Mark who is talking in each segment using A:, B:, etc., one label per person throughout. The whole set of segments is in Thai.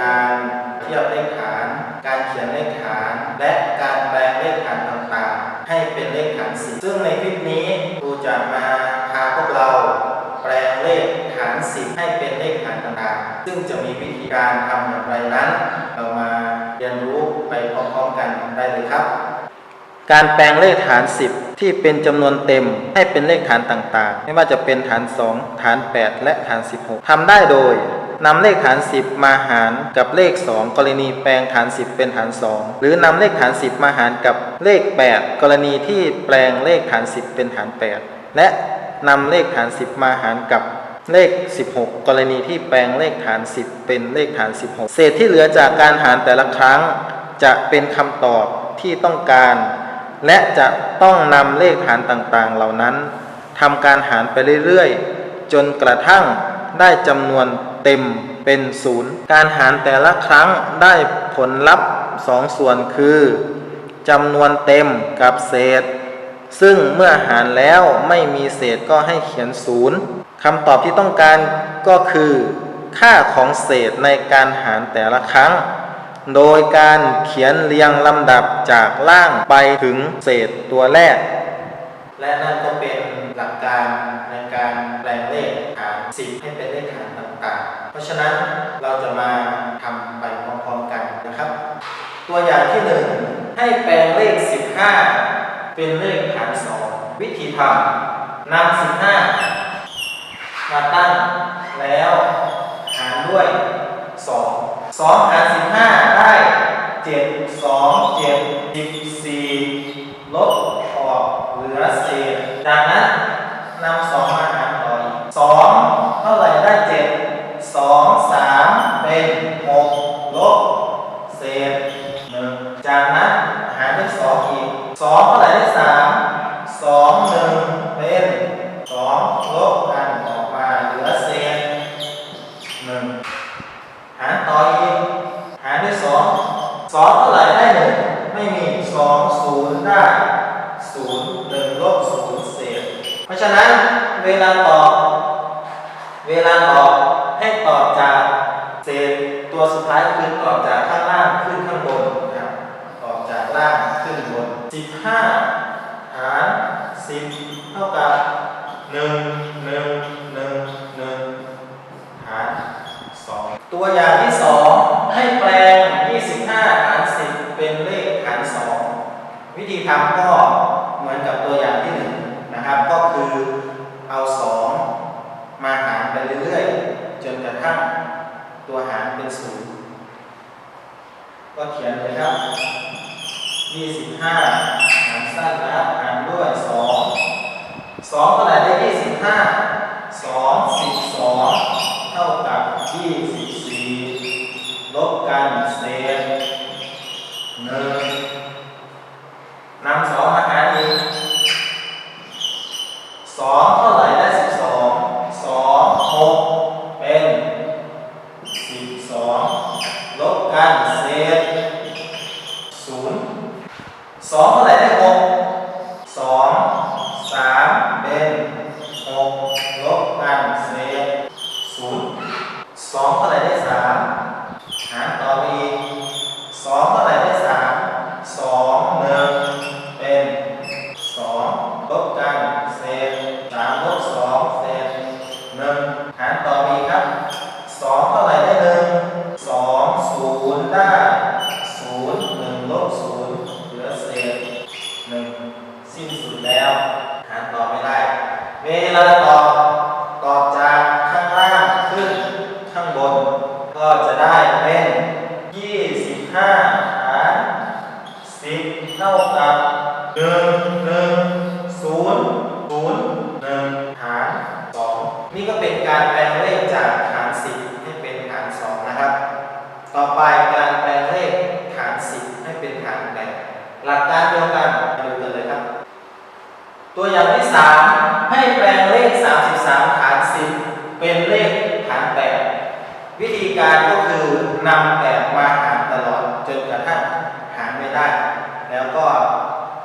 A: การเทียบเลขฐาน การเขียนเลขฐาน และการแปลเลขฐานต่างๆ ให้เป็นเลขฐานสิบซึ่งในคลิปนี้ครูจะมาพาพวกเรา แปลเลขฐานสิบให้เป็นเลขฐานต่างๆ ซึ่งจะมีวิธีการทำอย่างไรนั้น เรามาเรียนรู้ไปพร้อมๆกันได้เลยครับ การแปลงเลขฐาน 10ที่เป็นจำนวนเต็มให้เป็นเลขฐานต่างๆ ไม่ว่าจะเป็นฐาน 2 ฐาน 8 และฐาน 16ทำได้โดย นำเลขฐาน 10 มาหารกับเลข 2 กรณีแปลงฐาน 10 เป็นฐาน 2 หรือนำเลขฐาน 10 มาหารกับเลข 8 กรณีที่แปลงเลขฐาน 10 เป็นฐาน 8 และนำเลขฐาน 10 มาหารกับเลข 16 กรณีที่แปลงเลขฐาน 10 เป็นเลขฐาน 16 เศษที่เหลือจากการหารแต่ละครั้ง จะเป็นคำตอบที่ต้องการ และจะต้องนำเลขฐานต่างๆ เหล่านั้นทำการหารไปเรื่อยๆ จนกระทั่งได้จำนวน เต็มเป็นศูนย์การหารแต่ละครั้งได้ผลลัพธ์สองส่วนคือจำนวนเต็มกับเศษ ซึ่งเมื่อหารแล้วไม่มีเศษก็ให้เขียนศูนย์คำตอบที่ต้องการก็คือ ค่าของเศษในการหารแต่ละครั้ง โดยการเขียนเรียงลำดับจากล่างไปถึงเศษตัวแรก และนั่นก็เป็นหลักการในการแปลงเลขฐาน10ให้เป็นเลขฐานต่าง เพราะฉะนั้นเราจะมาทำไปพร้อมๆกันนะครับ ตัวอย่างที่ 1 ให้แปลงเลข 15 เป็นเลขฐาน2วิธีทำนำ15 มาตั้งแล้วหารด้วย 2 2 หาร 15 ได้ 7 2 7 14 ลบออกเหลือเศษจากนั้นนำ2มาหารต่ออีก 2 เท่าไหร่ได้ 7 2 3 เป็น 6 ลบ เศษ 1 จากนั้นหารด้วย 2อีก2เท่าไหร่ได้3 2 1เป็น2ลบกันออกมาเหลือเศษ1หารต่ออีกหารด้วยสองสองเท่าไหร่ได้หนึ่งไม่มีสองศูนย์ได้ศูนย์หนึ่งลบศูนย์เศษ เพราะฉะนั้นเวลาตอบ เวลาตอบให้ตอบจากเศษตัวสุดท้ายคือตอบจาก 15 หาร 10 เท่ากับ 1 1 1 1 หาร 2 ตัวอย่างที่ 2 ให้แปลง 25 หาร 10 เป็นเลขหาร 2 วิธีทำก็เหมือนกับตัวอย่างที่ 1 นะครับ ก็คือเอา 2 มาหารไปเรื่อยๆ จนกระทั่งตัวหารเป็น 0 ก็เขียนเลยครับ25 สั้นนะครับหารด้วย2 2เท่าไหร่ได้25 2 12เท่ากับ24ลบกันเศษหนึ่งนำสองมาหารอีกสองเท่าไหร่ได้สิบสองสองหกเป็นสิบสองลบกันเศษ หลักการเดียวกันดูกันเลยครับ ตัวอย่างที่ 3 ให้แปลงเลข 33 ฐาน 10 เป็นเลขฐาน 8 วิธีการก็คือนำแ8มาหารตลอดจนกระทั่งหารไม่ได้ แล้วก็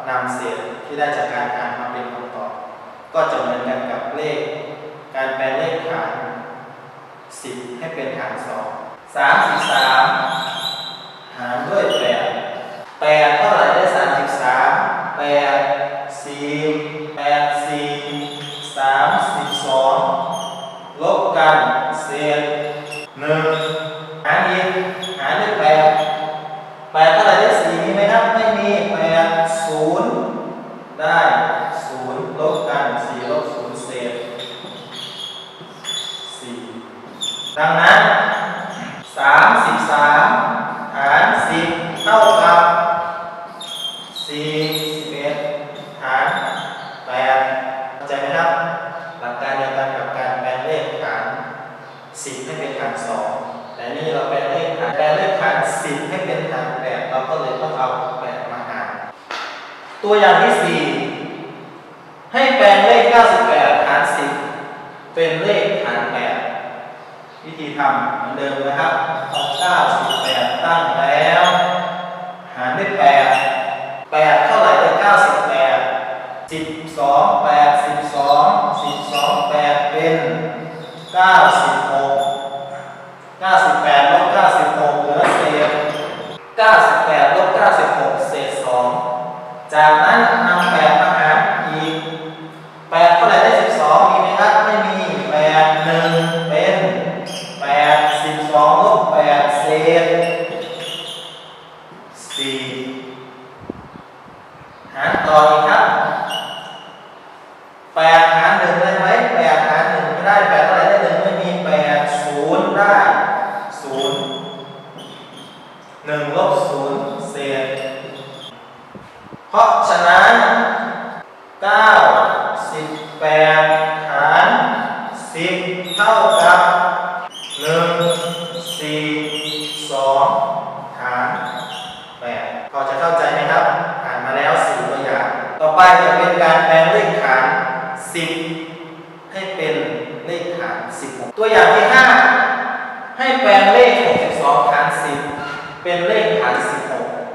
A: นำเศษที่ได้จากการหารมาเป็นคำตอบ ก็จะเหมือนกันกับเลข การแปลงเลขฐาน 10 ให้เป็นฐาน 2 33 หารอีกหารด้วยแปดแปดเท่าไหร่ได้สี่มีไหมครับ ไม่มีแปดศูนย์ได้ศูนย์ลบกันสี่ลบศูนย์เศษ สี่ดังนั้นสามสิบสามหารสิบเท่ากับสี่สิบเอ็ดหารแปดเข้าใจไหมครับ หลักการเดียวกันกับการแปลเลขฐานสิบให้เป็นฐานสองแต่นี่เราแปลเลขฐานแปลเลขฐานสิบให้เป็นฐานแปดเราก็เลยต้องเอาแปดมาหาร ตัวอย่างที่สี่ให้แปลงเลข 98 หาร 10 เป็นเลขฐานแปดวิธีทำเหมือนเดิมนะครับเอา98 ตั้งแล้ว หารด้วย 8 8 เท่าไหร่ได้98 12 8 12 12 8 เป็น96 98ลบ96เหลือเศษ98ลบ96 เศษ 2 จากนั้น 2หาร8ก็จะเข้าใจไหมครับ อ่านมาแล้ว 4 ตัวอย่าง ต่อไปจะเป็นการแปลงเลขขาน 10 ให้เป็นเลขขาน 16 ตัวอย่างที่ 5 ให้แปลงเลข 62 หาร 10 เป็นเลขขาน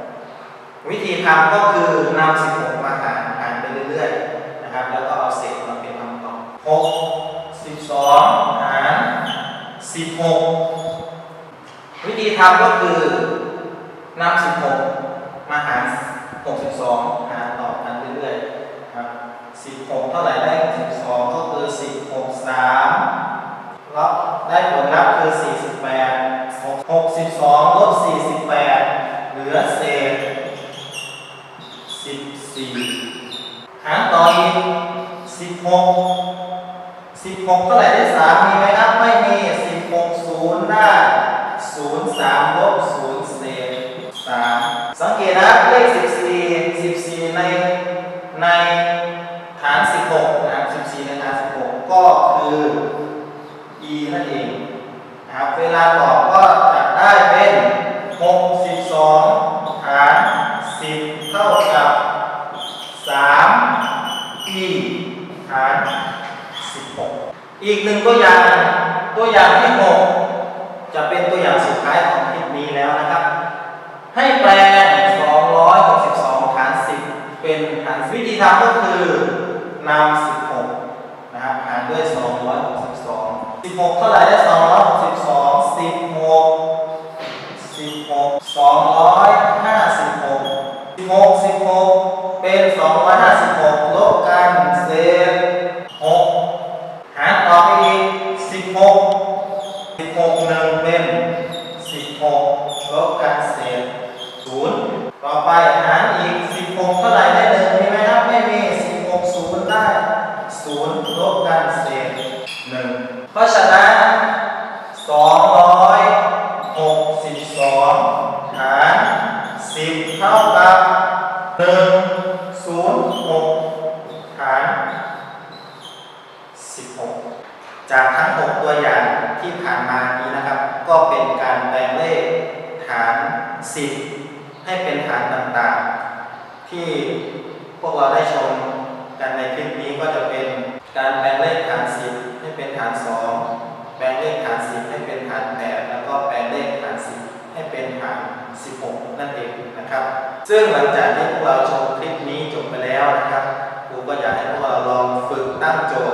A: 16 วิธีทำก็คือนำ16 มาหารหารไปเรื่อยๆนะครับแล้วก็เอาเศษมาเป็นคำตอบ6 12 หาร 16 ทำก็คือนำ16มาหาร62หารต่อกันเรื่อยๆครับ16เท่าไหร่ได้62ก็คือ16 3แล้วได้ผลลัพธ์คือ48 62ลบ48เหลือเศษสิบี่หารต่ออีกสิบหกสิบหกเท่าไหร่ได้สามมีไหมครับ ไม่มีสิบหกศูนย์ได้ศูนย์สามลบศูนย์เศษสามสังเกตนะเลขสิบสี่สิบสี่ในในฐานสิบหกนะครับสิบสี่ในฐานสิบหกก็คือ e นั่นเองนะครับเวลาตอบก็จะได้เป็นหกสิบสองหารสิบเท่ากับสาม e หารสิบหก อีกหนึ่งตัวอย่างตัวอย่างที่หกจะเป็นตัวอย่างสุดท้ายของคลิปนี้แล้วนะครับ ให้แปลง262ฐาน10 เป็นฐานวิธีทำก็คือนำ16นะครับหารด้วย 262 16 เท่าไหร่ได้ 262 16 16 256 16 16 เป็น 256 ลบกันเศษ6หารต่อไปอีก 16 16 1 เป็น 16 ลบกันเศษ0ต่อไปหารอีก 16 เท่าไหร่ได้หนึ่งมีไหมครับ ไม่มี 16 0 ได้ 0 ลบกันเศษ1เพราะฉะนั้น 262 หาร 10 เท่ากับ1 0 6 หาร 16 จากทั้ง 6 ตัวอย่างที่ผ่านมานี้นะครับ ก็เป็นการแปลงเลขฐาน10ให้เป็นฐานต่างๆ ที่พวกเราได้ชมกันในคลิปนี้ก็จะเป็นการแปลงเลขฐาน10ให้เป็นฐาน2แปลงเลขฐาน10ให้เป็นฐาน8แล้วก็แปลงเลขฐาน10ให้เป็นฐาน16นั่นเองนะครับ ซึ่งหลังจากที่พวกเราชมคลิปนี้จบไปแล้วนะครับครูก็อยากให้พวกเราลองฝึกตั้ง ครู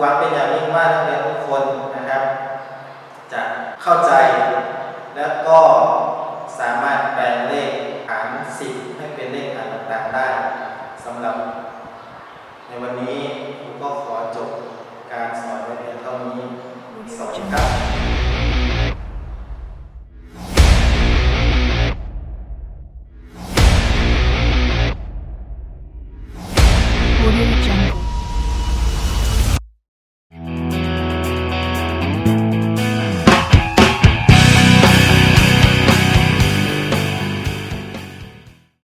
A: หวังเป็นอย่างยิ่งว่านักเรียนทุกคนนะครับ จะเข้าใจ และก็สามารถแปลงเลขฐานสิบให้เป็นเลขฐานต่างๆได้สำหรับ ในวันนี้ครูก็ขอจบการสอนไว้เพียงเท่านี้สวัสดีครับ